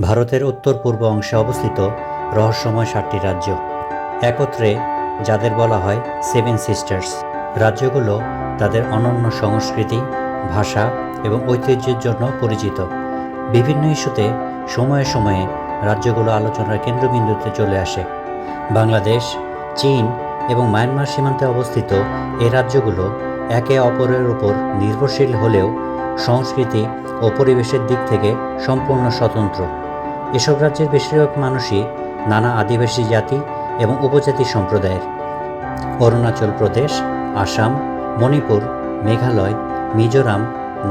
ভারতের উত্তর পূর্ব অংশে অবস্থিত রহস্যময় সাতটি রাজ্য। একত্রে যাদের বলা হয় সেভেন সিস্টার্স রাজ্যগুলো তাদের অনন্য সংস্কৃতি, ভাষা এবং ঐতিহ্যের জন্য পরিচিত। বিভিন্ন ইস্যুতে সময়ে সময়ে রাজ্যগুলো আলোচনার কেন্দ্রবিন্দুতে চলে আসে। বাংলাদেশ, চীন এবং মায়ানমার সীমান্তে অবস্থিত এই রাজ্যগুলো একে অপরের উপর নির্ভরশীল হলেও সংস্কৃতি ও পরিবেশের দিক থেকে সম্পূর্ণ স্বতন্ত্র। এসব রাজ্যের বেশিরভাগ মানুষই নানা আদিবাসী জাতি এবং উপজাতি সম্প্রদায়ের। অরুণাচল প্রদেশ, আসাম, মণিপুর, মেঘালয়, মিজোরাম,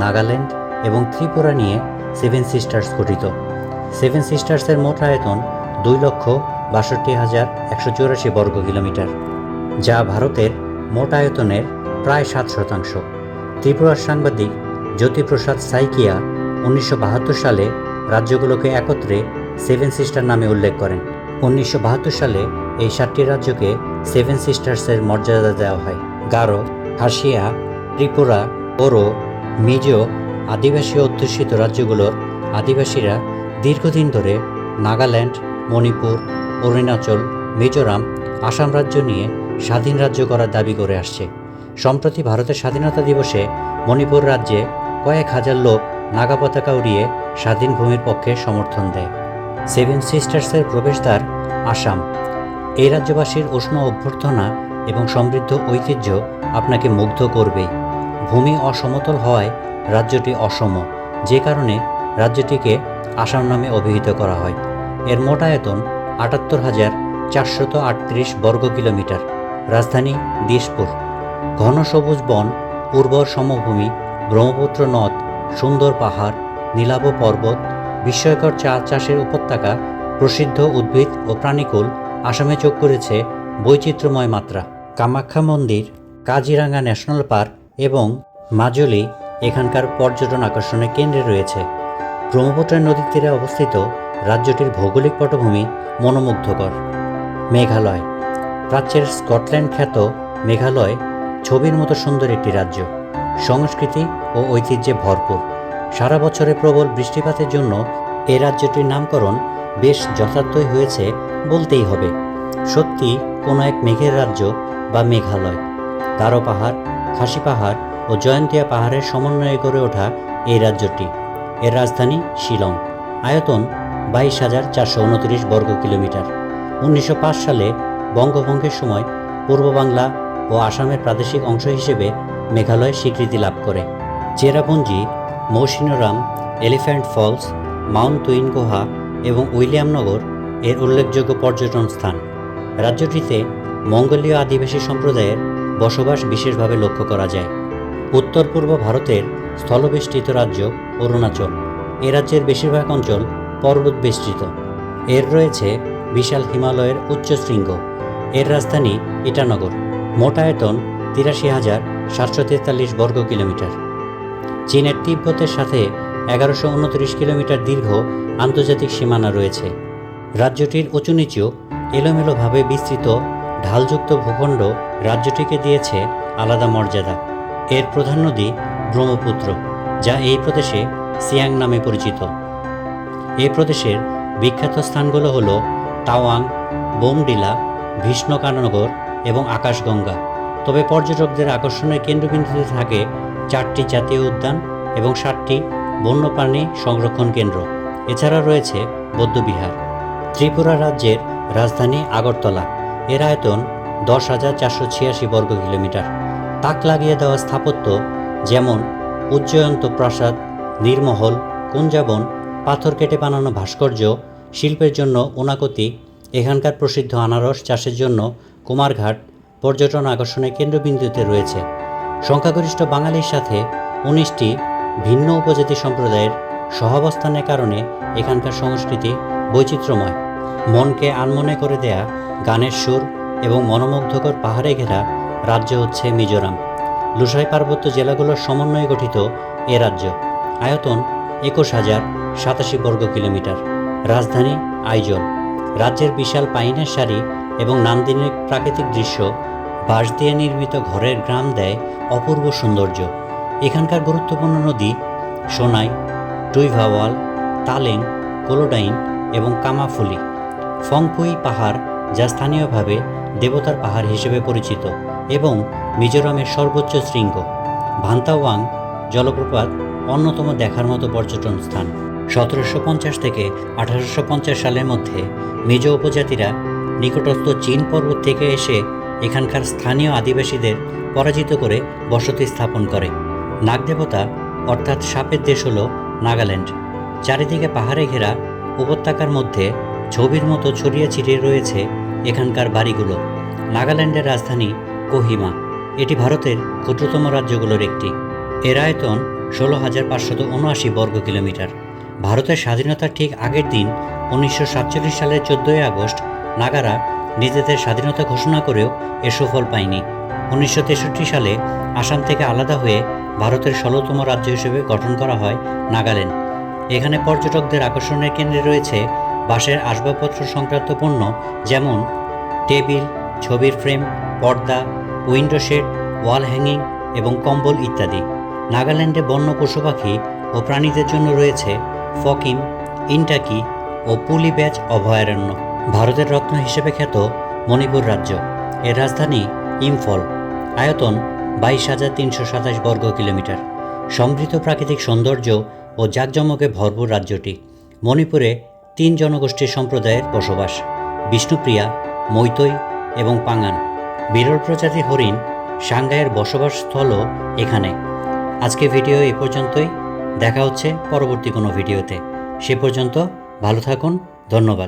নাগাল্যান্ড এবং ত্রিপুরা নিয়ে সেভেন সিস্টার্স গঠিত। সেভেন সিস্টার্সের মোট আয়তন দুই লক্ষ বাষট্টি হাজার একশো চুরাশি বর্গ কিলোমিটার, যা ভারতের মোট আয়তনের প্রায় সাত শতাংশ। ত্রিপুরার সাংবাদিক জ্যোতিপ্রসাদ সাইকিয়া উনিশশো বাহাত্তর সালে রাজ্যগুলোকে একত্রে সেভেন সিস্টার নামে উল্লেখ করেন। উনিশশো বাহাত্তর সালে এই সাতটি রাজ্যকে সেভেন সিস্টার্সের মর্যাদা দেওয়া হয়। গারো হাসিয়া ত্রিপুরা, ওরো, মিজো আদিবাসী অধ্যুষিত রাজ্যগুলোর আদিবাসীরা দীর্ঘদিন ধরে নাগাল্যান্ড, মণিপুর, অরুণাচল, মিজোরাম, আসাম রাজ্য নিয়ে স্বাধীন রাজ্য করার দাবি করে আসছে। সম্প্রতি ভারতের স্বাধীনতা দিবসে মণিপুর রাজ্যে কয়েক হাজার লোক নাগা পতাকা উড়িয়ে স্বাধীন ভূমির পক্ষে সমর্থন দেয়। সেভেন সিস্টার্সের প্রবেশদ্বার আসাম। এই রাজ্যবাসীর উষ্ণ অভ্যর্থনা এবং সমৃদ্ধ ঐতিহ্য আপনাকে মুগ্ধ করবেই ভূমি অসমতল হওয়ায় রাজ্যটি অসম, যে কারণে রাজ্যটিকে আসাম নামে অভিহিত করা হয়। এর মোট আয়তন আটাত্তর হাজার চারশত আটত্রিশ বর্গ কিলোমিটার। রাজধানী দিসপুর। ঘন সবুজ বন, উর্বর সমভূমি, ব্রহ্মপুত্র নদ, সুন্দর পাহাড় নীলাভ পর্বত, বিস্ময়কর চা চাষের উপত্যকা, প্রসিদ্ধ উদ্ভিদ ও প্রাণীকুল আসামে যোগ করেছে বৈচিত্র্যময় মাত্রা। কামাখ্যা মন্দির কাজিরাঙ্গা ন্যাশনাল পার্ক এবং মাজুলি এখানকার পর্যটন আকর্ষণের কেন্দ্রে রয়েছে। ব্রহ্মপুত্রের নদীর তীরে অবস্থিত রাজ্যটির ভৌগোলিক পটভূমি মনোমুগ্ধকর। মেঘালয়, প্রাচ্যের স্কটল্যান্ড খ্যাত মেঘালয়, ছবির মতো সুন্দর একটি রাজ্য। সংস্কৃতি ও ঐতিহ্যে ভরপুর। সারা বছরে প্রবল বৃষ্টিপাতের জন্য এ রাজ্যটির নামকরণ বেশ যথার্থই হয়েছে বলতেই হবে। সত্যি, কোনো এক মেঘের রাজ্য বা মেঘালয়, গারো পাহাড়, খাসি পাহাড় ও জয়ন্তিয়া পাহাড়ের সমন্বয়ে গড়ে ওঠা এই রাজ্যটি। এর রাজধানী শিলং। আয়তন বাইশ হাজার চারশো উনত্রিশ বর্গ কিলোমিটার। উনিশশো পাঁচ সালে বঙ্গভঙ্গের সময় পূর্ব বাংলা ও আসামের প্রাদেশিক অংশ হিসেবে মেঘালয় স্বীকৃতি লাভ করে। Cherrapunji Mawsynram elephant falls, mount twin গুহা এবং উইলিয়ামনগর এর উল্লেখযোগ্য পর্যটন স্থান। রাজ্যটিতে মঙ্গোলীয় আদিবাসী সম্প্রদায়ের বসবাস বিশেষভাবে লক্ষ্য করা যায়। উত্তর পূর্ব ভারতের স্থলবেষ্টিত রাজ্য অরুণাচল। এ রাজ্যের বেশিরভাগ অঞ্চল পর্বত বেষ্টিত। এর রয়েছে বিশাল হিমালয়ের উচ্চ শৃঙ্গ। এর রাজধানী ইটানগর। মোট আয়তন তিরাশি হাজার সাতশো তেতাল্লিশ বর্গ কিলোমিটার। চীনের তিব্বতের সাথে এগারোশো উনত্রিশ কিলোমিটার দীর্ঘ আন্তর্জাতিক সীমানা রয়েছে। রাজ্যটির উঁচু নিচু এলোমেলোভাবে বিস্তৃত ঢালযুক্ত ভূখণ্ড রাজ্যটিকে দিয়েছে আলাদা মর্যাদা। এর প্রধান নদী ব্রহ্মপুত্র, যা এই প্রদেশে সিয়াং নামে পরিচিত। এই প্রদেশের বিখ্যাত স্থানগুলো হল তাওয়াং, বোমডিলা, ভীষ্মকানগর এবং আকাশগঙ্গা। তবে পর্যটকদের আকর্ষণের কেন্দ্রবিন্দুতে থাকে চারটি জাতীয় উদ্যান এবং সাতটি বন্যপ্রাণী সংরক্ষণ কেন্দ্র। এছাড়া রয়েছে বৌদ্ধবিহার। ত্রিপুরা রাজ্যের রাজধানী আগরতলা। এর আয়তন দশ হাজার চারশো ছিয়াশি বর্গ কিলোমিটার। তাক লাগিয়ে দেওয়া স্থাপত্য যেমন উজ্জয়ন্ত প্রাসাদ, নির্মহল, কুঞ্জাবন, পাথর কেটে বানানো ভাস্কর্য, শিল্পের জন্য উনাকতি এখানকার প্রসিদ্ধ আনারস চাষের জন্য কুমারঘাট, পর্যটন আকর্ষণের কেন্দ্রবিন্দুতে রয়েছে। সংখ্যাগরিষ্ঠ বাঙালির সাথে উনিশটি ভিন্ন উপজাতি সম্প্রদায়ের সহাবস্থানের কারণে এখানকার সংস্কৃতি বৈচিত্র্যময়। মনকে আনমনে করে দেয়া গানের সুর এবং মনোমুগ্ধকর পাহাড়ে ঘেরা রাজ্য হচ্ছে মিজোরাম। লুসাই পার্বত্য জেলাগুলোর সমন্বয়ে গঠিত এ রাজ্য। আয়তন একুশ হাজার সাতাশি বর্গ কিলোমিটার। রাজধানী আইজল। রাজ্যের বিশাল পাইনের সারি এবং নান্দিনীর প্রাকৃতিক দৃশ্য বাঁশ দিয়ে নির্মিত ঘরের গ্রাম দেয় অপূর্ব সৌন্দর্য। এখানকার গুরুত্বপূর্ণ নদী, সোনাই, টুইভাওয়াল, তালেং, কোলোডাইন এবং কামাফুলি ফংপুই পাহাড় যা স্থানীয়ভাবে দেবতার পাহাড় হিসেবে পরিচিত এবং মিজোরামের সর্বোচ্চ শৃঙ্গ। ভান্তাওয়াং জলপ্রপাত অন্যতম দেখার মতো পর্যটন স্থান। সতেরোশো পঞ্চাশ থেকে আঠারোশো পঞ্চাশ সালের মধ্যে মিজো উপজাতিরা নিকটস্থ চীন পর্বত থেকে এসে এখানকার স্থানীয় আদিবাসীদের পরাজিত করে বসতি স্থাপন করে। নাগদেবতা, অর্থাৎ সাপের দেশ হল নাগাল্যান্ড। চারিদিকে পাহাড়ে ঘেরা উপত্যকার মধ্যে ছবির মতো ছড়িয়ে ছিটিয়ে রয়েছে এখানকার বাড়িগুলো। নাগাল্যান্ডের রাজধানী কোহিমা। এটি ভারতের ক্ষুদ্রতম রাজ্যগুলোর একটি। এর আয়তন ষোলো হাজার পাঁচশত উনআশি বর্গ কিলোমিটার। ভারতের স্বাধীনতার ঠিক আগের দিন উনিশশো সাতচল্লিশ সালের চোদ্দোই আগস্ট নাগারা নিজেদের স্বাধীনতা ঘোষণা করেও এ সুফল পায়নি। উনিশশো তেষট্টি সালে আসাম থেকে আলাদা হয়ে ভারতের ষোলোতম রাজ্য হিসেবে গঠন করা হয় নাগাল্যান্ড। এখানে পর্যটকদের আকর্ষণের কেন্দ্রে রয়েছে বাঁশের আসবাবপত্র সংক্রান্ত পণ্য যেমন টেবিল, ছবির ফ্রেম, পর্দা, উইন্ডো শেড, ওয়াল হ্যাঙ্গিং এবং কম্বল ইত্যাদি। নাগাল্যান্ডে বন্য পশু পাখি ও প্রাণীদের জন্য রয়েছে ফকিম, ইন্টাকি ও পুলি ব্যাচ অভয়ারণ্য। ভারতের রত্ন হিসেবে খ্যাত মণিপুর রাজ্য। এর রাজধানী ইম্ফল। আয়তন বাইশ হাজার তিনশো সাতাশ বর্গ কিলোমিটার। সমৃদ্ধ প্রাকৃতিক সৌন্দর্য ও জাঁকজমকে ভরপুর রাজ্যটি। মণিপুরে তিন জনগোষ্ঠীর সম্প্রদায়ের বসবাস। বিষ্ণুপ্রিয়া মৈতৈ এবং পাঙ্গান বিরল প্রজাতির হরিণ সাংঘাইয়ের বসবাসস্থলও এখানে। আজকে ভিডিও এ পর্যন্তই। দেখা হচ্ছে পরবর্তী কোনো ভিডিওতে। সে পর্যন্ত ভালো থাকুন। ধন্যবাদ।